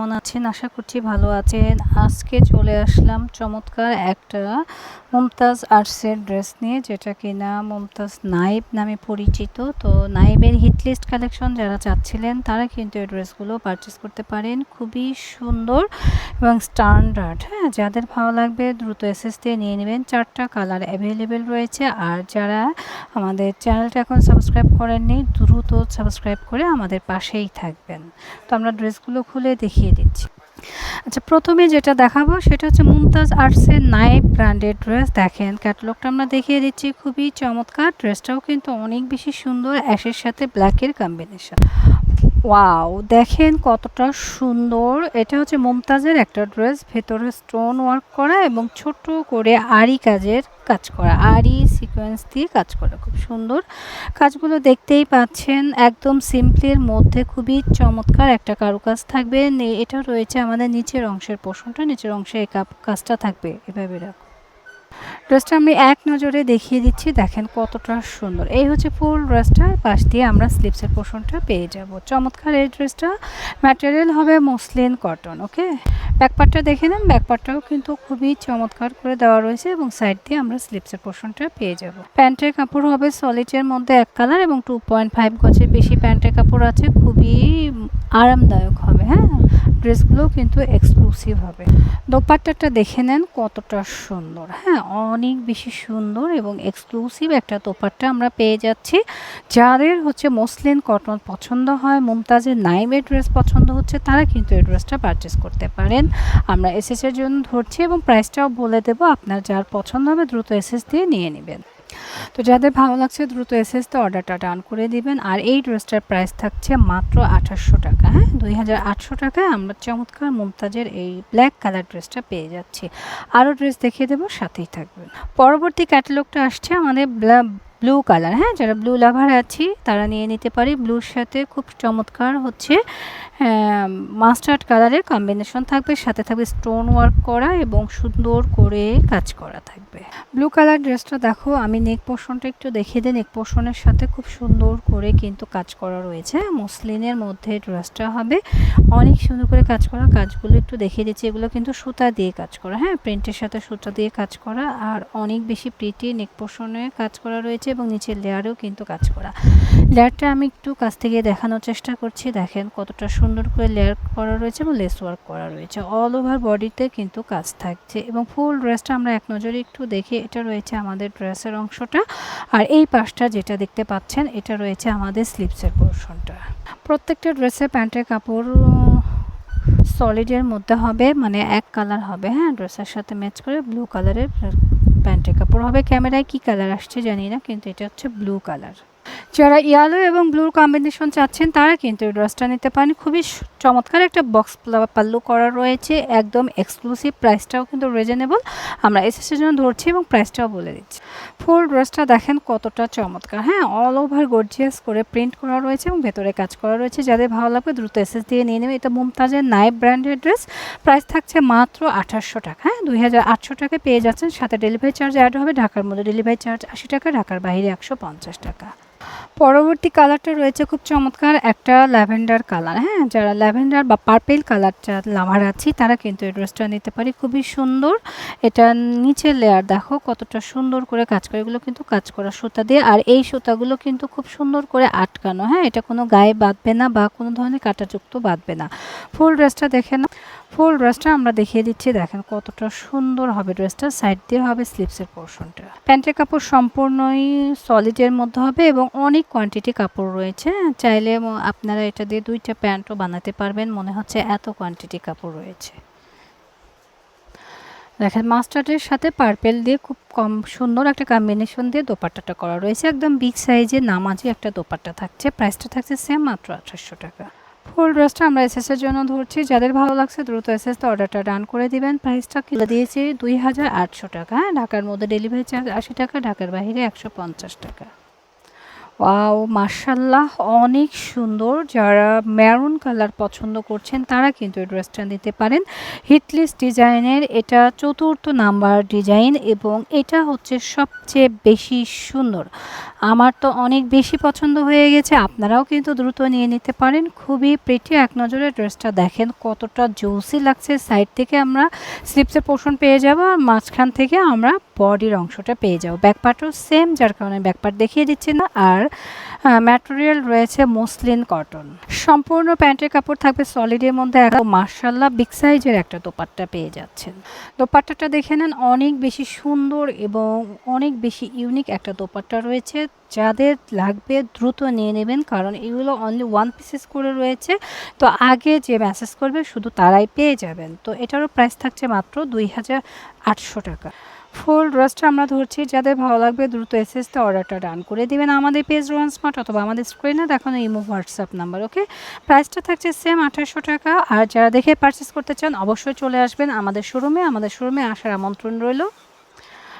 কেমন আছেন? আশা করছি ভালো আছেন। আজকে চলে আসলাম চমৎকার একটা মুমতাজ আর্টসের ড্রেস নিয়ে, যেটা কিনা মুমতাজ নাইব নামে পরিচিত। তো নাইবের হিটলিস্ট কালেকশন যারা চাচ্ছিলেন, তারা কিন্তু এই ড্রেসগুলো পারচেস করতে পারেন। খুবই সুন্দর এবং স্ট্যান্ডার্ড হ্যাঁ? যাদের ভালো লাগবে দ্রুত এসএস দিয়ে নিয়ে নেবেন। চারটা কালার অ্যাভেলেবেল রয়েছে। আর যারা আমাদের চ্যানেলটা এখন সাবস্ক্রাইব করেননি, দ্রুত সাবস্ক্রাইব করে আমাদের পাশেই থাকবেন। তো আমরা ড্রেসগুলো খুলে দেখিয়ে দিচ্ছি। আচ্ছা প্রথমে যেটা দেখাবো সেটা হচ্ছে মুমতাজ আর্টসের নাইফ ব্র্যান্ডের ড্রেস দেখেন ক্যাটলগটা আমরা দেখিয়ে দিচ্ছি। খুবই চমৎকার। ড্রেসটাও কিন্তু অনেক বেশি সুন্দর অ্যাশের সাথে ব্ল্যাকের কম্বিনেশন ওয়াও দেখেন কতটা সুন্দর। এটা হচ্ছে মুমতাজের একটা ড্রেস, ভেতরে স্টোন ওয়ার্ক করা এবং ছোট করে আরি কাজের কাজ করা। আরি সিকোয়েন্স দিয়ে কাজ করা, খুব সুন্দর। কাজগুলো দেখতেই পাচ্ছেন, একদম সিম্পলের মধ্যে খুবই চমৎকার একটা কারুকাজ থাকবে। এটা রয়েছে আমাদের নিচের অংশের পোষণটা নিচের অংশে এই কাজটা থাকবে, এভাবে রাখো। ড্রেসটা আমি এক নজরে দেখিয়ে দিচ্ছি, দেখেন কতটা সুন্দর। এই হচ্ছে ফুল ড্রেসটা পাশ দিয়ে আমরা স্লিপসের পোষণটা পেয়ে যাব। চমৎকার এই ড্রেসটা ম্যাটেরিয়াল হবে মসলিন কটন ওকে ব্যাকপার্টটা দেখে নেন ব্যাকপার্টটাও কিন্তু খুবই চমৎকার করে দেওয়া রয়েছে এবং সাইড দিয়ে আমরা স্লিপসের পোষণটা পেয়ে যাব। প্যান্টের কাপড় হবে সলিডের মধ্যে এক কালার এবং টু পয়েন্ট ফাইভ গজের বেশি প্যান্টের কাপড় আছে, খুবই আরামদায়ক হবে হ্যাঁ? ড্রেসগুলোও কিন্তু এক্সক্লুসিভ হবে। দোপাট্টাটা দেখে নেন কতটা সুন্দর। হ্যাঁ অনেক বেশি সুন্দর এবং এক্সক্লুসিভ একটা দোপাট্টা আমরা পেয়ে যাচ্ছি। যাদের হচ্ছে মসলিন কটন পছন্দ হয়, মুমতাজের নাইমের ড্রেস পছন্দ হচ্ছে, তারা কিন্তু এই ড্রেসটা পারচেস করতে পারেন। আমরা এসএসের জন্য ধরছি এবং প্রাইসটাও বলে দেবো। আপনার যার পছন্দ হবে দ্রুত এসএস দিয়ে নিয়ে নেবেন। তো যাদের ভালো লাগছে দ্রুত এসএস তো অর্ডারটা ডান করে দিবেন। আর এই ড্রেসটার প্রাইস থাকছে মাত্র আঠাশশো টাকা হ্যাঁ? দুই হাজার আটশো টাকায় আমরা চমৎকার মমতাজের এই ব্ল্যাক কালার ড্রেসটা পেয়ে যাচ্ছি। আরও ড্রেস দেখিয়ে দেবো, সাথেই থাকবেন। পরবর্তী ক্যাটালগটা আসছে আমাদের ব্লু কালার হ্যাঁ যারা ব্লু লাভার আছি, তারা নিয়ে নিতে পারি। ব্লুর সাথে খুব চমৎকার হচ্ছে মাস্টার্ড কালারের কম্বিনেশন থাকবে, সাথে থাকবে স্টোন ওয়ার্ক করা এবং সুন্দর করে কাজ করা থাকবে। ব্লু কালার ড্রেসটা দেখো, আমি নেক পোর্শনটা একটু দেখিয়ে দিই। নেক পোর্শনের সাথে খুব সুন্দর করে কিন্তু কাজ করা রয়েছে। মসলিনের মধ্যে ড্রেসটা হবে। অনেক সুন্দর করে কাজ করা, কাজগুলো একটু দেখিয়ে দিচ্ছি। এগুলো কিন্তু সুতা দিয়ে কাজ করা হ্যাঁ প্রিন্টের সাথে সুতা দিয়ে কাজ করা। আর অনেক বেশি প্রিটি নেক পোর্শনে কাজ করা রয়েছে। এবং নিচের লেয়ারেও কিন্তু কাজ করা। লেয়ারটা আমি একটু কাছ থেকে দেখানোর চেষ্টা করছি। দেখেন কতটা সুন্দর করে লেয়ার করা রয়েছে এবং লেস ওয়ার্ক করা রয়েছে। অল ওভার বডিতে কিন্তু কাজ থাকছে এবং ফুল ড্রেসটা আমরা এক নজরে একটু দেখি। এটা রয়েছে আমাদের ড্রেসের অংশটা। আর এই পাশটা যেটা দেখতে পাচ্ছেন, এটা রয়েছে আমাদের স্লিপসের পোর্শনটা। প্রত্যেকটা ড্রেসের প্যান্টের কাপড় সলিডের মধ্যে হবে মানে এক কালার হবে হ্যাঁ? ড্রেসের সাথে ম্যাচ করে ব্লু কালারের প্যান্টের কাপড় হবে। ক্যামেরায় কি কালার আসছে জানি না কিন্তু এটা হচ্ছে ব্লু কালার যারা ইয়ালো এবং ব্লুর কম্বিনেশন চাচ্ছেন, তারা কিন্তু এই ড্রেসটা নিতে পারেন। খুবই চমৎকার একটা বক্স পাল্লু করা রয়েছে, একদম এক্সক্লুসিভ প্রাইসটাও কিন্তু রিজনেবল আমরা এসএসের জন্য ধরছি এবং প্রাইসটাও বলে দিচ্ছি। ফুল ড্রেসটা দেখেন কতটা চমৎকার। হ্যাঁ অল ওভার গর্জিয়াস করে প্রিন্ট করা রয়েছে এবং ভেতরে কাজ করা রয়েছে। যাদের ভালো লাগবে দ্রুত এসএস দিয়ে নিয়ে নেবে। এটা মুমতাজের নাইব ব্র্যান্ডের ড্রেস প্রাইস থাকছে মাত্র আঠাশশো টাকা। হ্যাঁ দুই হাজার আটশো টাকায় পেয়ে যাচ্ছেন। সাথে ডেলিভারি চার্জ অ্যাড হবে। ঢাকার মধ্যে ডেলিভারি চার্জ আশি টাকা, ঢাকার বাইরে একশো পঞ্চাশ টাকা। পরবর্তী কালারটা রয়েছে খুব চমৎকার একটা ল্যাভেন্ডার কালার হ্যাঁ? যারা ল্যাভেন্ডার বা পার্পেল কালারটা লাভার আছি, তারা কিন্তু এই ড্রেসটা নিতে পারি। খুবই সুন্দর। এটা নিচের লেয়ার দেখো, কতটা সুন্দর করে কাজ করে। এগুলো কিন্তু কাজ করা সুতা দিয়ে, আর এই সুতাগুলো কিন্তু খুব সুন্দর করে আটকানো হ্যাঁ? এটা কোনো গায়ে বাঁধবে না বা কোনো ধরনের কাটাযুক্ত বাঁধবে না। ফুল ড্রেসটা দেখে না ফুল ড্রেসটা আমরা দেখিয়ে দিচ্ছি, দেখেন কতটা সুন্দর হবে ড্রেসটা। সাইড দিয়ে হবে স্লিপসের পোর্শনটা। প্যান্টের কাপড় সম্পূর্ণই সলিডের মধ্যে হবে এবং অনেক কোয়ান্টিটি কাপড় রয়েছে। চাইলে আপনারা এটা দিয়ে দুইটা প্যান্টও বানাতে পারবেন, মনে হচ্ছে এত কোয়ান্টিটি কাপড় রয়েছে। দেখেন মাস্টার্ডের সাথে পার্পেল দিয়ে খুব কম সুন্দর একটা কম্বিনেশন দিয়ে দোপাট্টাটা করা রয়েছে। একদম বিগ সাইজের নামাজি একটা দোপাট্টা থাকছে। প্রাইসটা থাকছে সেম মাত্র আঠাশশো টাকা। ফুল ড্রেসটা আমরা এসএসের জন্য ধরছি। যাদের ভালো লাগছে দ্রুত এস তো অর্ডারটা ডান করে দিবেন। প্রাইসটা কিলো দিয়েছি দুই হাজার আটশো টাকা। ঢাকার মধ্যে ডেলিভারি চার্জ আশি টাকা, ঢাকার বাইরে একশো পঞ্চাশ টাকা। ওয়াও মার্শাল্লাহ অনেক সুন্দর। যারা মেরুন কালার পছন্দ করছেন, তারা কিন্তু এই ড্রেসটা নিতে পারেন। হিটলিস ডিজাইনের, এটা চতুর্থ নাম্বার ডিজাইন এবং এটা হচ্ছে সবচেয়ে বেশি সুন্দর। আমার তো অনেক বেশি পছন্দ হয়ে গেছে, আপনারাও কিন্তু দ্রুত নিয়ে নিতে পারেন। খুবই প্রেটি এক নজরে ড্রেসটা দেখেন কতটা জৌসি লাগছে। সাইড থেকে আমরা স্লিপসের পোর্শন পেয়ে যাব আর মাঝখান থেকে আমরা বডির অংশটা পেয়ে যাব ব্যাকপার্টও সেম যার কারণে ব্যাকপার্ট দেখিয়ে দিচ্ছি না। আর ম্যাটেরিয়াল রয়েছে মসলিন কটন সম্পূর্ণ প্যান্টের কাপড় থাকবে সলিডের মধ্যে। একদম মার্শাল্লাহ বিগ সাইজের একটা দোপাট্টা পেয়ে যাচ্ছেন। দোপাট্টাটা দেখে নেন, অনেক বেশি সুন্দর এবং অনেক বেশি ইউনিক একটা দোপাট্টা রয়েছে। যাদের লাগবে দ্রুত নিয়ে নেবেন, কারণ এগুলো অনলি ওয়ান পিসেস করে রয়েছে। তো আগে যে মেসেজ করবে, শুধু তারাই পেয়ে যাবেন। তো এটারও প্রাইস থাকছে মাত্র দুই হাজার আটশো টাকা। ফুল ড্রেসটা আমরা ধরছি, যাদের ভালো লাগবে দ্রুত এসএসতে অর্ডারটা ডান করে দেবেন। আমাদের পেজ রোয়ান স্মার্ট অথবা আমাদের স্ক্রিনে দেখানো ইমো, হোয়াটসঅ্যাপ নাম্বার ওকে প্রাইসটা থাকছে সেম আঠাশশো টাকা। আর যারা দেখে পারচেস করতে চান, অবশ্যই চলে আসবেন আমাদের শোরুমে আমাদের শোরুমে আসার আমন্ত্রণ রইল।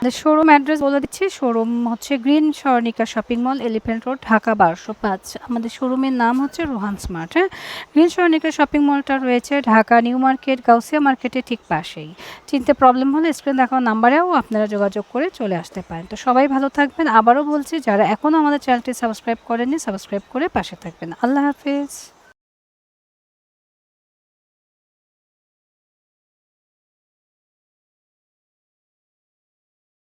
শোরুম অ্যাড্রেস বলে দিচ্ছি। শোরুম হচ্ছে Green Swarnika Shopping Mall Elephant Road Dhaka বারোশো পাঁচ। আমাদের শোরুমের নাম হচ্ছে রোহান স্মার্ট হ্যাঁ? গ্রিন স্বর্ণিকা শপিং মলটা রয়েছে ঢাকা নিউ মার্কেট, গাউসিয়া মার্কেটের ঠিক পাশেই। চিনতে প্রবলেম হলে স্ক্রিন দেখানো নাম্বারেও আপনারা যোগাযোগ করে চলে আসতে পারেন। তো সবাই ভালো থাকবেন। আবারও বলছি, যারা এখনও আমাদের চ্যানেলটি সাবস্ক্রাইব করেননি সাবস্ক্রাইব করে পাশে থাকবেন। আল্লাহ হাফিজ।